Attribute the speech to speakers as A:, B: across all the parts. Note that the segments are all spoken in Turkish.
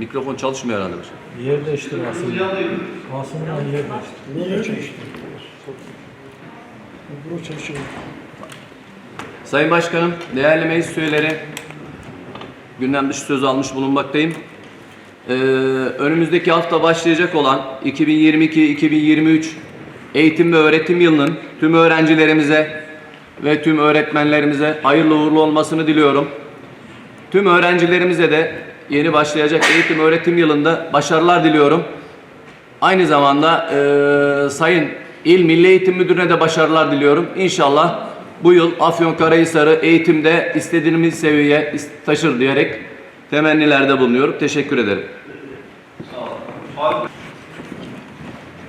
A: Mikrofon çalışmıyor herhalde.
B: Yer değiştir aslında. Aslında yer değiştir.
C: Buraya çalıştı. Buraya çalışıyor.
A: Sayın Başkanım, değerli meclis üyeleri, gündem dışı söz almış bulunmaktayım. Ee, önümüzdeki hafta başlayacak olan 2022-2023 eğitim ve öğretim yılının tüm öğrencilerimize ve tüm öğretmenlerimize hayırlı uğurlu olmasını diliyorum. Tüm öğrencilerimize de yeni başlayacak eğitim öğretim yılında başarılar diliyorum. Aynı zamanda eee, Sayın İl Milli Eğitim Müdürü'ne de başarılar diliyorum. İnşallah bu yıl Afyonkarahisar'ı eğitimde istediğimiz seviyeye taşır diyerek temennilerde bulunuyorum. Teşekkür ederim.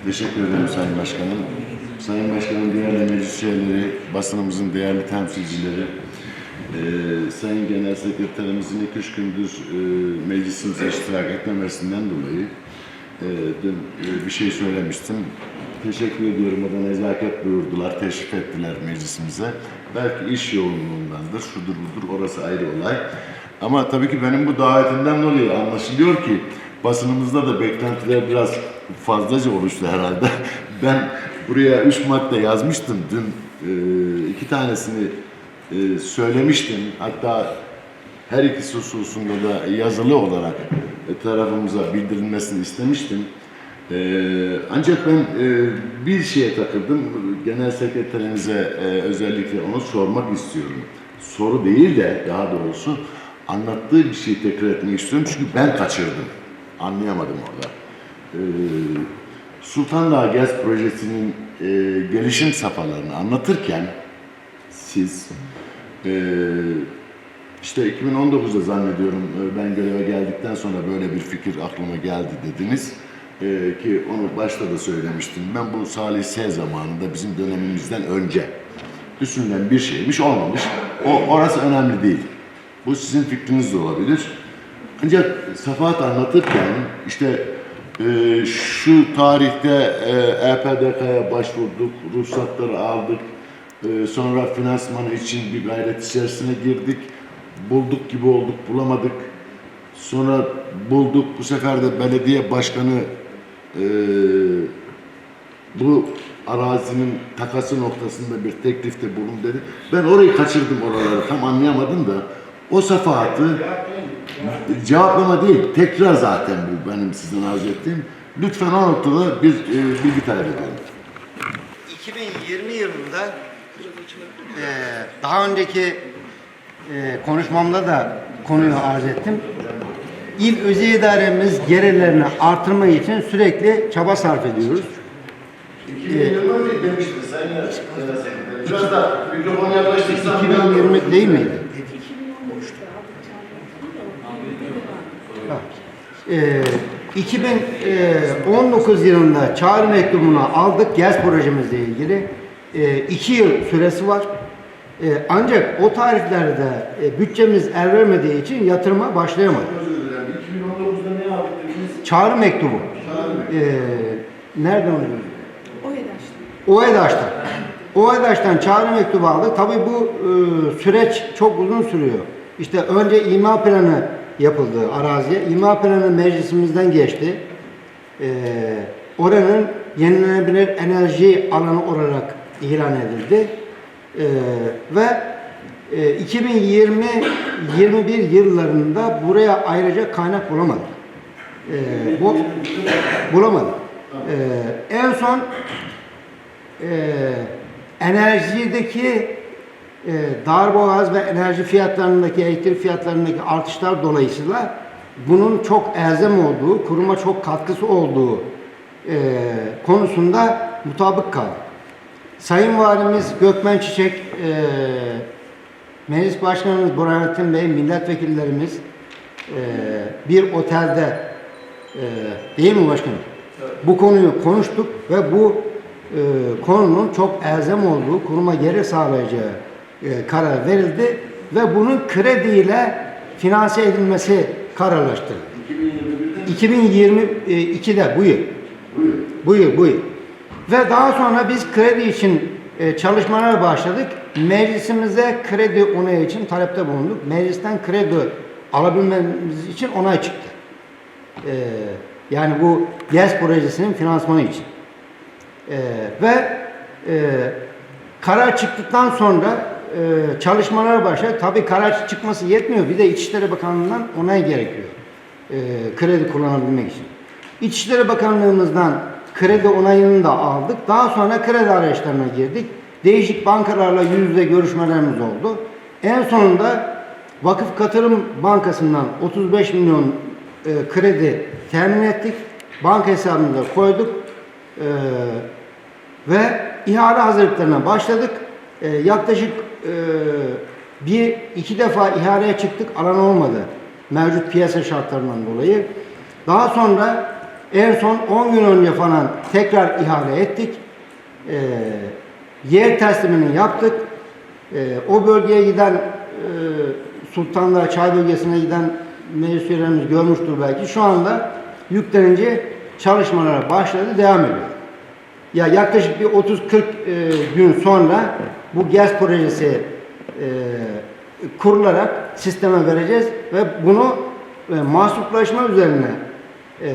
D: Teşekkür ederim Sayın Başkanım. Sayın Başkanım, değerli meclis üyeleri, basınımızın değerli temsilcileri, eee, Sayın Genel Sekreterimizin iki üç gündür eee, meclisimize iştirak etmemesinden dolayı eee, dün eee, bir şey söylemiştim. Teşekkür ediyorum. O da nezaket buyurdular, teşrif ettiler meclisimize. Belki iş yoğunluğundandır, şudur budur, orası ayrı olay. Ama tabii ki benim bu davetimden dolayı anlaşılıyor ki basınımızda da beklentiler biraz fazlaca oluştu herhalde. Ben buraya üç madde yazmıştım dün e, iki tanesini e, söylemiştim. Hatta her ikisi hususunda da yazılı olarak e, tarafımıza bildirilmesini istemiştim. E, ancak ben e, bir şeye takıldım. Genel sekreterinize e, özellikle onu sormak istiyorum. Soru değil de daha doğrusu anlattığı bir şeyi tekrar etmek istiyorum. Çünkü ben kaçırdım. Anlayamadım orada. E, Sultan Dağı Gez Projesi'nin gelişim safhalarını anlatırken siz e, işte 2019'da zannediyorum e, ben göreve geldikten sonra böyle bir fikir aklıma geldi dediniz. E, ki onu başta da söylemiştim. Ben bu Salih S. zamanında bizim dönemimizden önce düşünülen bir şeymiş olmamış. O orası önemli değil. Bu sizin fikriniz de olabilir. Ancak Safahat anlatırken işte e, şu tarihte e, EPDK'ya başvurduk, ruhsatları aldık, e, sonra finansmanı için bir gayret içerisine girdik, bulduk gibi olduk, bulamadık. Sonra bulduk, bu sefer de belediye başkanı e, bu arazinin takası noktasında bir teklifte bulun dedi. Ben orayı kaçırdım oraları tam anlayamadım da o safahatı cevaplama değil tekrar zaten bu benim sizden arz ettiğim. Lütfen o noktada bir e, bilgi talep ediyorum.
E: 2020 yılında eee, daha önceki eee, konuşmamda da konuyu arz ettim. İl özel idaremiz gelirlerini artırmak için sürekli çaba sarf ediyoruz.
D: 2020 demiştin Sayın Biraz da mikrofonu yaklaştırsan.
E: 2020 değil miydi? Eee, 2019 yılında çağrı mektubunu aldık GES projemizle ilgili. Eee, iki yıl süresi var. Eee, ancak o tarihlerde e, bütçemiz el vermediği için yatırıma başlayamadık.
D: Özür dilerim. 2019'da ne yaptık dediniz?
E: Çağrı mektubu. Eee nereden oluyor? OEDAŞ'tan. OEDAŞ'tan çağrı mektubu aldık. Tabii bu e, süreç çok uzun sürüyor. İşte önce ima planı yapıldı araziye. İma planı meclisimizden geçti. E, oranın yenilenebilir enerji alanı olarak ilan edildi. E, ve e, 2020-21 yıllarında buraya ayrıca kaynak bulamadık. E, bu bulamadık. E, en son e, enerjideki e, darboğaz ve enerji fiyatlarındaki, elektrik fiyatlarındaki artışlar dolayısıyla bunun çok elzem olduğu, kuruma çok katkısı olduğu e, konusunda mutabık kaldı. Sayın Valimiz Gökmen Çiçek, e, Meclis Başkanımız Burhanettin Bey, milletvekillerimiz e, bir otelde e, değil mi başkanım? Bu konuyu konuştuk ve bu e, konunun çok elzem olduğu, kuruma geri sağlayacağı e, karar verildi ve bunun krediyle finanse edilmesi kararlaştırıldı. 2022'de bu yıl. Bu yıl, bu yıl. Ve daha sonra biz kredi için e, çalışmalara başladık. Meclisimize kredi onayı için talepte bulunduk. Meclisten kredi alabilmemiz için onay çıktı. e, yani bu GES projesinin finansmanı için. E, ve e, karar çıktıktan sonra e, çalışmalar başladı. Tabii karar çıkması yetmiyor. Bir de İçişleri Bakanlığı'ndan onay gerekiyor. E, kredi kullanabilmek için. İçişleri Bakanlığımızdan kredi onayını da aldık. Daha sonra kredi arayışlarına girdik. Değişik bankalarla yüz yüze görüşmelerimiz oldu. En sonunda Vakıf Katılım Bankası'ndan 35 milyon e, kredi temin ettik. Banka hesabımıza koyduk. E, ve ihale hazırlıklarına başladık. E, yaklaşık e, bir iki defa ihaleye çıktık, alan olmadı. Mevcut piyasa şartlarından dolayı. Daha sonra en son 10 gün önce falan tekrar ihale ettik. E, yer teslimini yaptık. E, o bölgeye giden e, Sultanlar Çay bölgesine giden meclis üyelerimiz görmüştür belki. Şu anda yüklenince çalışmalara başladı, devam ediyor. Ya yaklaşık bir 30-40 e, gün sonra bu GES projesi e, kurularak sisteme vereceğiz ve bunu e, üzerine e,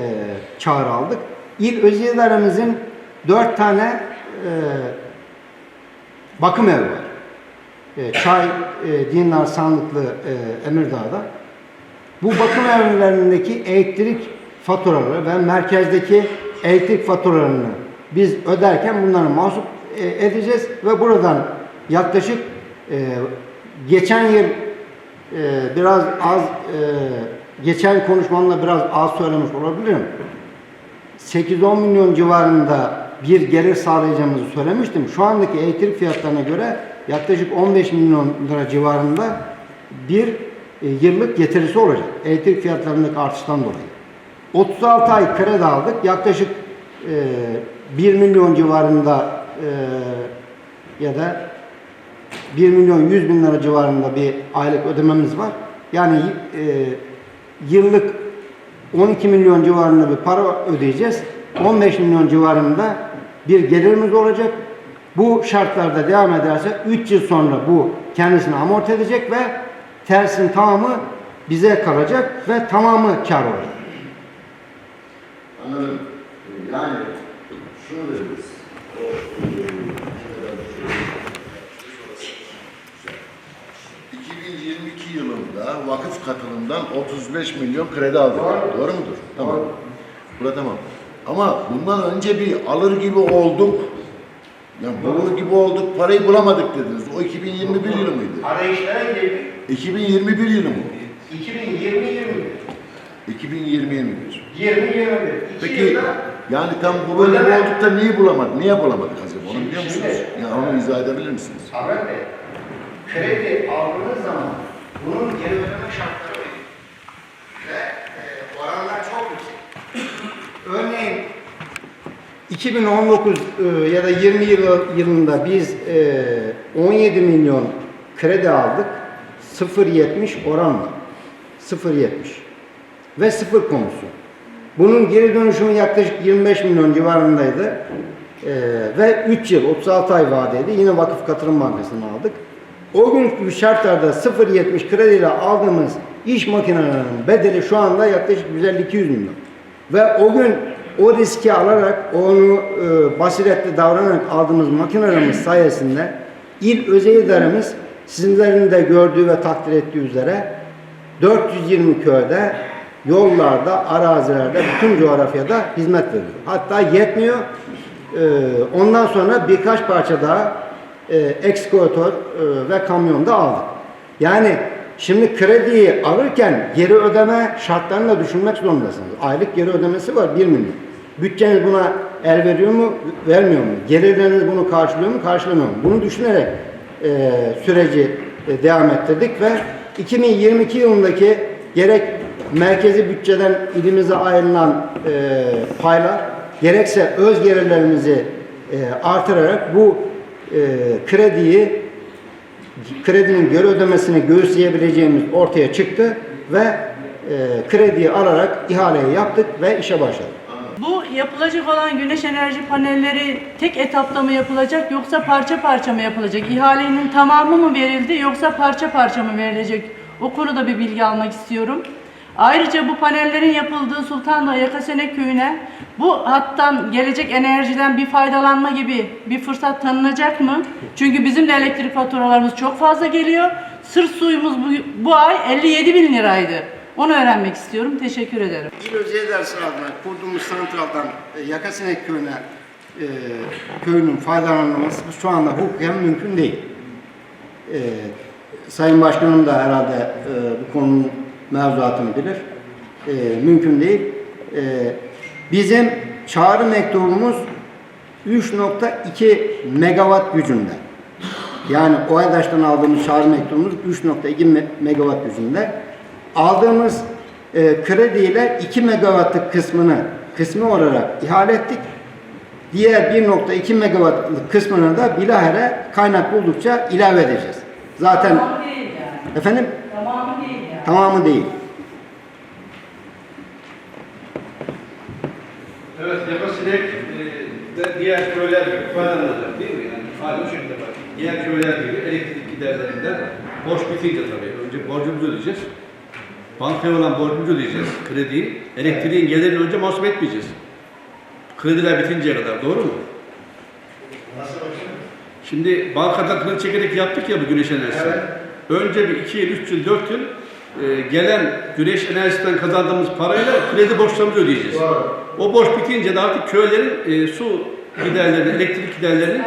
E: çağrı aldık. İl idaremizin 4 tane e, bakım evi var. E, Çay, e, Dinler, Sandıklı, e, Emirdağ'da. Bu bakım evlerindeki elektrik faturaları ve merkezdeki elektrik faturalarını biz öderken bunları mahsup e, edeceğiz ve buradan yaklaşık e, geçen yıl e, biraz az e, geçen konuşmamda biraz az söylemiş olabilirim. 8-10 milyon civarında bir gelir sağlayacağımızı söylemiştim. Şu andaki elektrik fiyatlarına göre yaklaşık 15 milyon lira civarında bir e, yıllık getirisi olacak. Elektrik fiyatlarındaki artıştan dolayı. 36 ay kredi aldık. Yaklaşık e, 1 milyon civarında e, ya da 1 milyon 100 bin lira civarında bir aylık ödememiz var. Yani e, yıllık 12 milyon civarında bir para ödeyeceğiz. 15 milyon civarında bir gelirimiz olacak. Bu şartlarda devam ederse 3 yıl sonra bu kendisini amorti edecek ve tersin tamamı bize kalacak ve tamamı kar olacak.
D: Anladım. Yani şunu deriz e, 2022 yılında vakıf katılımdan 35 milyon kredi aldık. Doğru, mudur? Tamam. Burada tamam. Ama bundan önce bir alır gibi olduk. Yani bulur gibi olduk, parayı bulamadık dediniz. O 2021 yılı mıydı?
E: Arayışlara girdik.
D: 2021 yılı mı?
E: 2020 21
D: 2020 21.
E: 20 21
D: Peki yani tam bulur gibi olduk da niye bulamadık? Niye bulamadık acaba? Onu biliyor musunuz? Yani onu izah edebilir misiniz?
E: Ahmet Bey, kredi aldığınız zaman bunun geri ödeme şartları var. Ve e, oranlar çok yüksek. Örneğin 2019 e, ya da 20 yılı, yılında biz e, 17 milyon kredi aldık. 0.70 oran var. 0.70 ve sıfır komisyon. Bunun geri dönüşümü yaklaşık 25 milyon civarındaydı. Ee, ve 3 yıl 36 ay vadeydi. Yine Vakıf Katılım Bankası'ndan aldık. O günkü şartlarda 0.70 krediyle aldığımız iş makinelerinin bedeli şu anda yaklaşık 150-200 milyon. Ve o gün o riski alarak, onu e, basiretli davranarak aldığımız makinelerimiz sayesinde il özel idaremiz sizlerin de gördüğü ve takdir ettiği üzere 420 köyde yollarda, arazilerde, bütün coğrafyada hizmet veriyor. Hatta yetmiyor. Ee, ondan sonra birkaç parça daha e, ekskavatör e, ve kamyon da aldık. Yani şimdi krediyi alırken geri ödeme şartlarını da düşünmek zorundasınız. Aylık geri ödemesi var 1 milyon. Bütçeniz buna el veriyor mu, vermiyor mu? Gelirleriniz bunu karşılıyor mu, karşılamıyor mu? Bunu düşünerek e, süreci e, devam ettirdik ve 2022 yılındaki gerek merkezi bütçeden ilimize ayrılan e, paylar gerekse öz gelirlerimizi e, artırarak bu e, krediyi kredinin geri ödemesini göğüsleyebileceğimiz ortaya çıktı ve e, krediyi alarak ihaleyi yaptık ve işe başladık.
C: Bu yapılacak olan güneş enerji panelleri tek etapta mı yapılacak yoksa parça parça mı yapılacak? İhalenin tamamı mı verildi yoksa parça parça mı verilecek? O konuda bir bilgi almak istiyorum. Ayrıca bu panellerin yapıldığı Sultanlı Yakasenek köyüne bu hattan gelecek enerjiden bir faydalanma gibi bir fırsat tanınacak mı? Çünkü bizim de elektrik faturalarımız çok fazla geliyor. Sırf suyumuz bu, bu ay 57 bin liraydı. Onu öğrenmek istiyorum. Teşekkür ederim.
E: İl Özel Dersi adına kurduğumuz santraldan e, Yakasinek köyüne e, köyünün faydalanılması şu anda hukuken mümkün değil. E, Sayın Başkanım da herhalde e, bu konunun mevzuatını bilir. E, mümkün değil. E, bizim çağrı mektubumuz 3.2 megawatt gücünde. Yani OEDAŞ'tan aldığımız çağrı mektubumuz 3.2 me- megawatt gücünde. Aldığımız e, krediyle 2 megawattlık kısmını kısmı olarak ihale ettik. Diğer 1.2 megawattlık kısmını da bilahare kaynak buldukça ilave edeceğiz. Zaten
C: değil yani.
E: efendim
C: Tamamı değil yani.
E: Tamamı değil.
F: Evet, Yakasinek e, de diğer köyler gibi faydalanacak değil mi? Yani bu şekilde bak. Diğer köyler gibi elektrik giderlerinden borç bitince tabii. Önce borcumuzu ödeyeceğiz. Bankaya olan borcumuzu ödeyeceğiz. Krediyi. Elektriğin gelirini önce mahsup etmeyeceğiz. Krediler bitinceye kadar. Doğru mu? Şimdi bankadan kredi çekerek yaptık ya bu güneş enerjisi. Önce bir 2 yıl, 3 yıl, 4 yıl e, gelen güneş enerjisinden kazandığımız parayla kredi borçlarımızı ödeyeceğiz. O borç bitince de artık köylerin e, su giderlerini, elektrik giderlerinin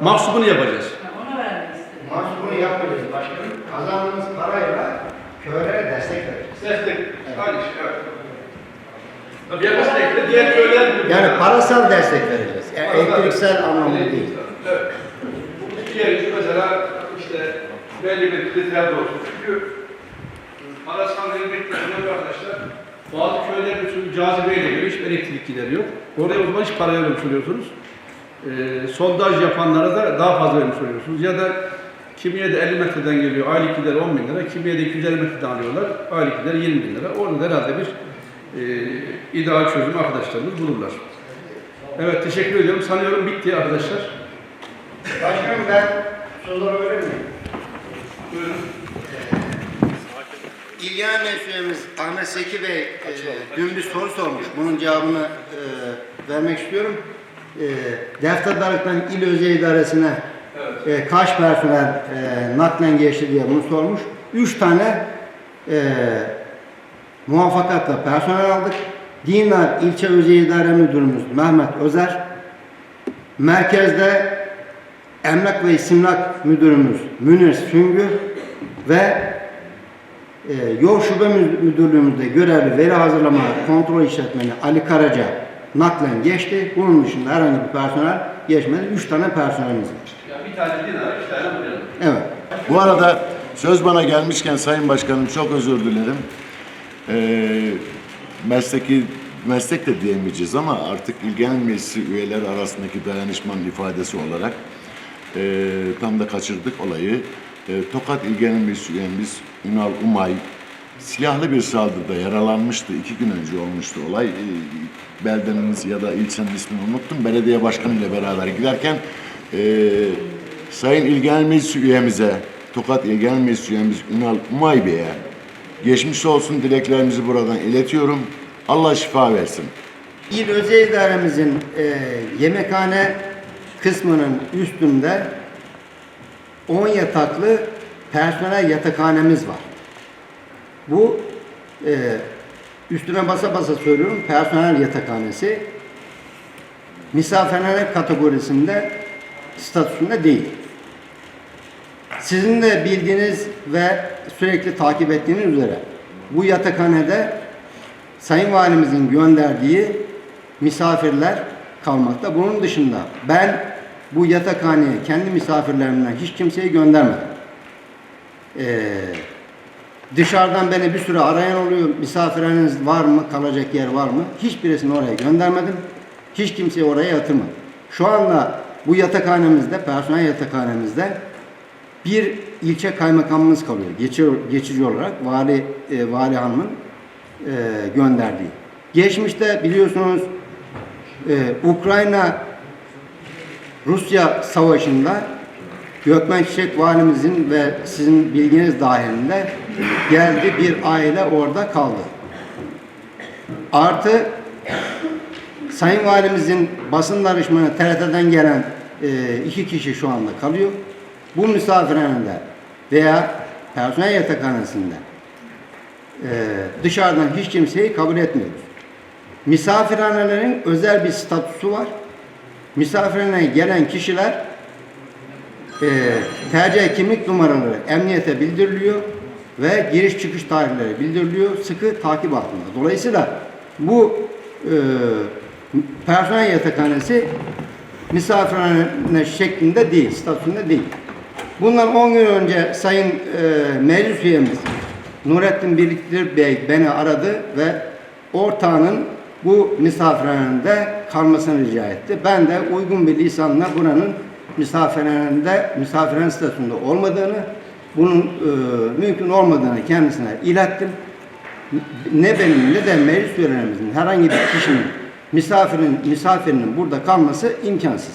F: mahsubunu yapacağız.
C: Onu öğrenmek istedim.
E: Mahsubunu yapmayacağız başkanım. Kazandığımız parayla köylere destek vereceğiz.
F: Destek, aynı şey, evet. Tabii diğer köyler gibi.
E: Yani parasal destek vereceğiz. Yani elektriksel anlamda değil.
F: Evet. Diğer iş mesela işte belli bir kriter olsun. Çünkü parasal verilmekle önemli arkadaşlar. Bazı köylerin çünkü cazibeyle göre hiç elektrik gideri yok. Oraya o zaman hiç para vermiş oluyorsunuz. Ee, sondaj yapanlara da daha fazla vermiş oluyorsunuz. Ya da kimiye de 50 metreden geliyor, aylık gider 10 bin lira, kimiye de 250 metreden alıyorlar, aylık gider 20 bin lira. Orada da herhalde bir e, ideal çözüm arkadaşlarımız bulurlar. Evet, teşekkür ediyorum. Sanıyorum bitti arkadaşlar.
E: Başkanım ben soruları öyle miyim?
F: Buyurun.
E: İlgilenen mensuiyemiz Ahmet Seki Bey e, dün bir soru sormuş. Bunun cevabını e, vermek istiyorum. E, Defterdarlıktan İl Özel İdaresi'ne e, kaç personel e, naklen geçti diye bunu sormuş. Üç tane e, muvaffakatla personel aldık. Dinar İlçe Özel İdare Müdürümüz Mehmet Özer, merkezde Emlak ve İstimlak Müdürümüz Münir Süngü ve e, Yol Şube Mü- Müdürlüğümüzde görevli veri hazırlama kontrol işletmeni Ali Karaca naklen geçti. Bunun dışında herhangi bir personel geçmedi. Üç tane personelimiz var.
F: Yani bir tane dinar, iki tane bu dinar.
E: Evet.
D: Bu arada söz bana gelmişken Sayın Başkanım çok özür dilerim. Ee, mesleki meslek de diyemeyeceğiz ama artık ilgilenen meclisi üyeleri arasındaki dayanışmanın ifadesi olarak e, tam da kaçırdık olayı. E, Tokat İlgilenen Meclisi üyemiz Ünal Umay silahlı bir saldırıda yaralanmıştı. iki gün önce olmuştu olay. E, beldenimiz ya da ilçenin ismini unuttum. Belediye başkanı ile beraber giderken e, Sayın İlgilenen Meclisi üyemize, Tokat İlgilenen Meclisi üyemiz Ünal Umay Bey'e geçmiş olsun dileklerimizi buradan iletiyorum. Allah şifa versin.
E: İl Özel İdaremizin e, yemekhane kısmının üstünde 10 yataklı personel yatakhanemiz var. Bu e, üstüne basa basa söylüyorum personel yatakhanesi misafirhane kategorisinde statüsünde değil. Sizin de bildiğiniz ve sürekli takip ettiğiniz üzere bu yatakhanede Sayın Valimizin gönderdiği misafirler kalmakta. Bunun dışında ben bu yatakhaneye kendi misafirlerimden hiç kimseyi göndermedim. Ee, dışarıdan beni bir süre arayan oluyor. Misafirhaneniz var mı? Kalacak yer var mı? Hiçbirisini oraya göndermedim. Hiç kimseyi oraya yatırmadım. Şu anda bu yatakhanemizde, personel yatakhanemizde bir ilçe kaymakamımız kalıyor. Geçici, geçici olarak vali e, vali hanımın e, gönderdiği. Geçmişte biliyorsunuz e, Ukrayna Rusya savaşında Gökmen Çiçek valimizin ve sizin bilginiz dahilinde geldi bir aile orada kaldı. Artı Sayın Valimizin basın danışmanı TRT'den gelen e, iki kişi şu anda kalıyor. Bu misafirhanede veya personel yatakhanesinde e, dışarıdan hiç kimseyi kabul etmiyoruz. Misafirhanelerin özel bir statüsü var. Misafirhaneye gelen kişiler e, TC kimlik numaraları emniyete bildiriliyor ve giriş çıkış tarihleri bildiriliyor. Sıkı takip altında. Dolayısıyla bu e, personel yatakhanesi misafirhane şeklinde değil, statüsünde değil. Bundan 10 gün önce Sayın e, meclis üyemiz Nurettin Birliktir Bey beni aradı ve ortağının bu misafirhanede kalmasını rica etti. Ben de uygun bir lisanla buranın misafirhanede, misafirhane statüsünde olmadığını, bunun e, mümkün olmadığını kendisine ilettim. Ne benim ne de meclis üyelerimizin herhangi bir kişinin misafirin misafirinin burada kalması imkansız.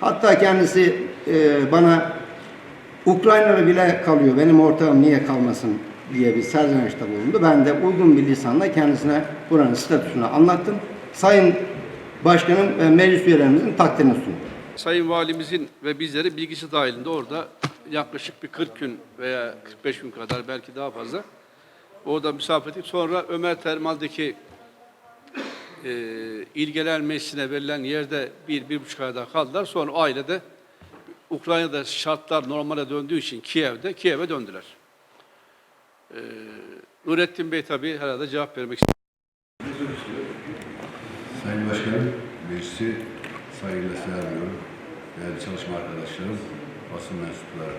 E: Hatta kendisi e, bana Ukraynalı bile kalıyor. Benim ortağım niye kalmasın diye bir serzenişte bulundu. Ben de uygun bir lisanla kendisine buranın statüsünü anlattım. Sayın Başkanım ve meclis üyelerimizin takdirini sundum.
F: Sayın Valimizin ve bizleri bilgisi dahilinde orada yaklaşık bir 40 gün veya 45 gün kadar belki daha fazla orada misafir ettik. Sonra Ömer Termal'deki e, İl Genel Meclisi'ne verilen yerde bir, bir buçuk ay daha kaldılar. Sonra ailede Ukrayna'da şartlar normale döndüğü için Kiev'de, Kiev'e döndüler. E, Nurettin Bey tabii herhalde cevap vermek istiyor.
G: Sayın Başkanım, meclisi saygıyla selamlıyorum. Değerli çalışma arkadaşlarım, basın mensupları.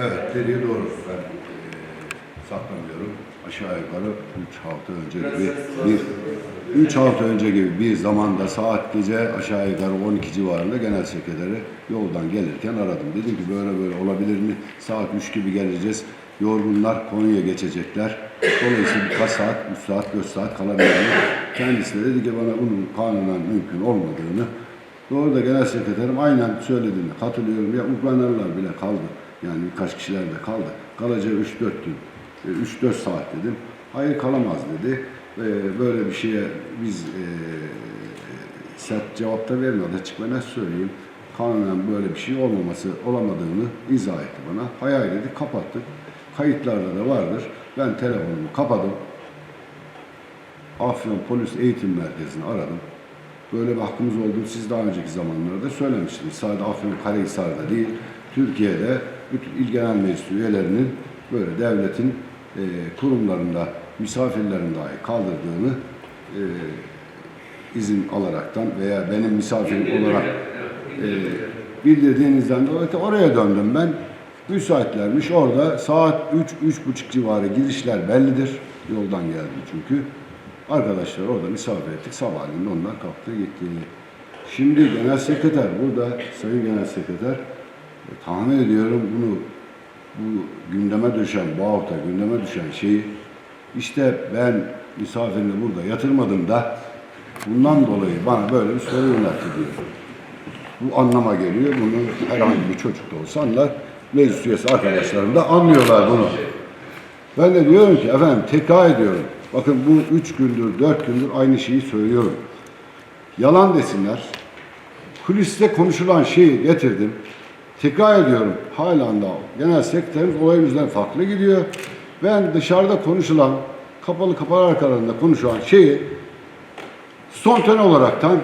G: Evet, dediği doğru. Ben e, saklamıyorum. Aşağı yukarı 3 hafta önce gibi bir 3 hafta önce gibi bir zamanda saat gece aşağı yukarı 12 civarında genel sekreteri yoldan gelirken aradım. Dedim ki böyle böyle olabilir mi? Saat 3 gibi geleceğiz. Yorgunlar Konya'ya geçecekler. Dolayısıyla birkaç saat, 3 saat, 4 saat kalabilirim. Kendisi de dedi ki bana bunun kanunen mümkün olmadığını Doğru da genel sekreterim aynen söylediğine katılıyorum. Ya Ukraynalılar bile kaldı. Yani birkaç kişiler de kaldı. Kalacağı 3-4 gün, e, 3-4 saat dedim. Hayır kalamaz dedi. Ve böyle bir şeye biz e, sert cevap da vermedi. Açık net söyleyeyim. Kanunen böyle bir şey olmaması, olamadığını izah etti bana. Hayal dedi, kapattık. Kayıtlarda da vardır. Ben telefonumu kapadım. Afyon Polis Eğitim Merkezi'ni aradım. Böyle bir hakkımız olduğunu siz daha önceki zamanlarda söylemiştiniz. Sadece Afyon Karahisar'da değil, Türkiye'de bütün il genel meclis üyelerinin böyle devletin e, kurumlarında misafirlerin dahi kaldırdığını e, izin alaraktan veya benim misafirim olarak e, bildirdiğinizden dolayı oraya döndüm ben. Müsaitlermiş orada saat 3-3.30 civarı girişler bellidir. Yoldan geldim çünkü. Arkadaşlar orada misafir ettik. Sabahleyin onlar kalktı gitti. Şimdi genel sekreter burada, sayın genel sekreter e, tahmin ediyorum bunu bu gündeme düşen, bu hafta gündeme düşen şeyi işte ben misafirini burada yatırmadım da bundan dolayı bana böyle bir soru yöneltti diyor. Bu anlama geliyor. Bunu herhangi bir çocuk da olsa anlar. Meclis üyesi arkadaşlarım da anlıyorlar bunu. Ben de diyorum ki efendim tekrar ediyorum. Bakın bu üç gündür, dört gündür aynı şeyi söylüyorum. Yalan desinler. Kuliste konuşulan şeyi getirdim. Tekrar ediyorum. Halen daha genel sekreterimiz olayımızdan farklı gidiyor. Ben dışarıda konuşulan, kapalı kapalı arkalarında konuşulan şeyi spontane olaraktan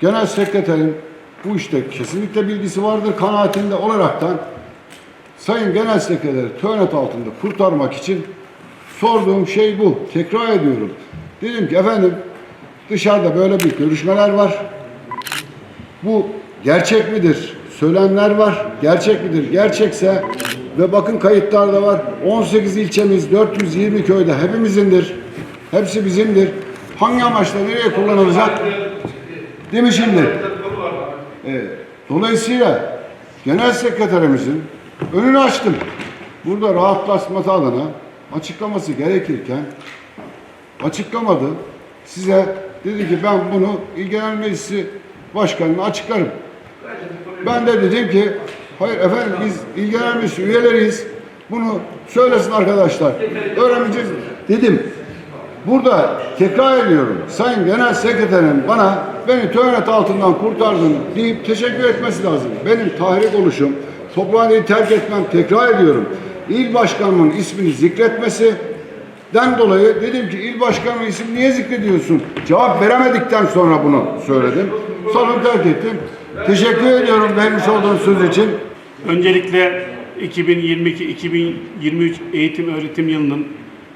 G: genel sekreterin bu işte kesinlikle bilgisi vardır kanaatinde olaraktan Sayın Genel Sekreteri töhnet altında kurtarmak için sorduğum şey bu. Tekrar ediyorum. Dedim ki efendim dışarıda böyle bir görüşmeler var. Bu gerçek midir? Söylenler var. Gerçek midir? Gerçekse ve bakın kayıtlarda var. 18 ilçemiz, 420 köyde hepimizindir. Hepsi bizimdir. Hangi amaçla nereye kullanılacak? Değil mi şimdi? Evet. Dolayısıyla genel sekreterimizin önünü açtım. Burada rahatlatması adına açıklaması gerekirken açıklamadı. Size dedi ki ben bunu İl Genel Meclisi Başkanı'na açıklarım. Ben de dedim ki hayır efendim biz İl Genel Meclisi üyeleriyiz. Bunu söylesin arkadaşlar. Öğreneceğiz dedim. Burada tekrar ediyorum. Sayın Genel Sekreterim bana beni töhnet altından kurtardın deyip teşekkür etmesi lazım. Benim tahrik oluşum, tophaneyi terk etmem tekrar ediyorum. İl başkanımın ismini zikretmesi den dolayı dedim ki il başkanının ismini niye zikrediyorsun? Cevap veremedikten sonra bunu söyledim. Sonra terk ettim. Teşekkür ediyorum vermiş olduğunuz söz için.
H: Öncelikle 2022-2023 eğitim öğretim yılının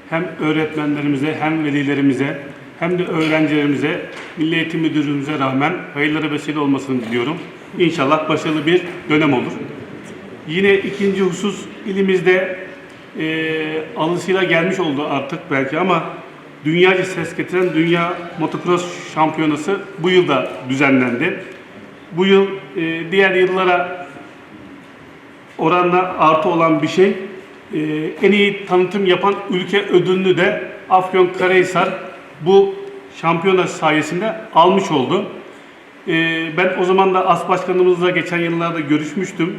H: hem öğretmenlerimize hem velilerimize hem de öğrencilerimize Milli Eğitim Müdürlüğümüze rağmen hayırlara vesile olmasını diliyorum. İnşallah başarılı bir dönem olur. Yine ikinci husus ilimizde eee alısıyla gelmiş oldu artık belki ama dünyaca ses getiren Dünya Motocross Şampiyonası bu yıl da düzenlendi. Bu yıl eee, diğer yıllara oranla artı olan bir şey. Ee, en iyi tanıtım yapan ülke ödülünü de Afyonkarahisar bu şampiyona sayesinde almış oldu. Ee, ben o zaman da AS Başkanımızla geçen yıllarda görüşmüştüm.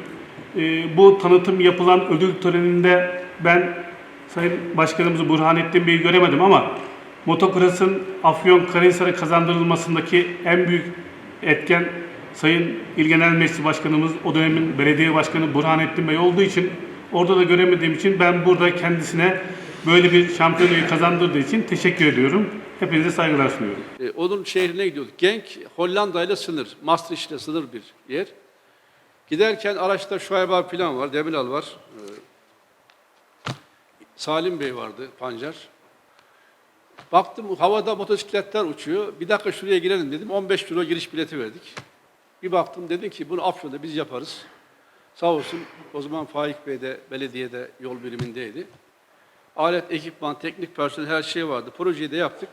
H: Ee, bu tanıtım yapılan ödül töreninde ben Sayın Başkanımızı Burhanettin Bey'i göremedim ama motokrasın Afyonkarahisar'a kazandırılmasındaki en büyük etken Sayın İl Genel Meclis Başkanımız, o dönemin belediye başkanı Burhanettin Bey olduğu için orada da göremediğim için ben burada kendisine böyle bir şampiyonayı kazandırdığı için teşekkür ediyorum. Hepinize saygılar sunuyorum.
F: E, onun şehrine gidiyorduk. Genk Hollanda ile sınır. Maastricht ile sınır bir yer. Giderken araçta Şuayb abi falan var, Demiral var. E, Salim Bey vardı, Pancar. Baktım havada motosikletler uçuyor. Bir dakika şuraya girelim dedim. 15 euro giriş bileti verdik. Bir baktım dedim ki bunu Afyon'da biz yaparız. Sağ olsun o zaman Faik Bey de belediyede yol birimindeydi. Alet, ekipman, teknik personel her şey vardı. Projeyi de yaptık.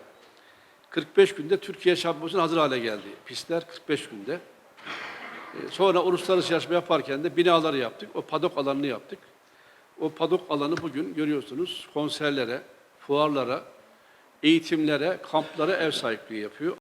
F: 45 günde Türkiye şampiyonası hazır hale geldi. Pistler 45 günde. Ee, Sonra uluslararası yarışma yaparken de binaları yaptık. O padok alanını yaptık. O padok alanı bugün görüyorsunuz konserlere, fuarlara, eğitimlere, kamplara ev sahipliği yapıyor.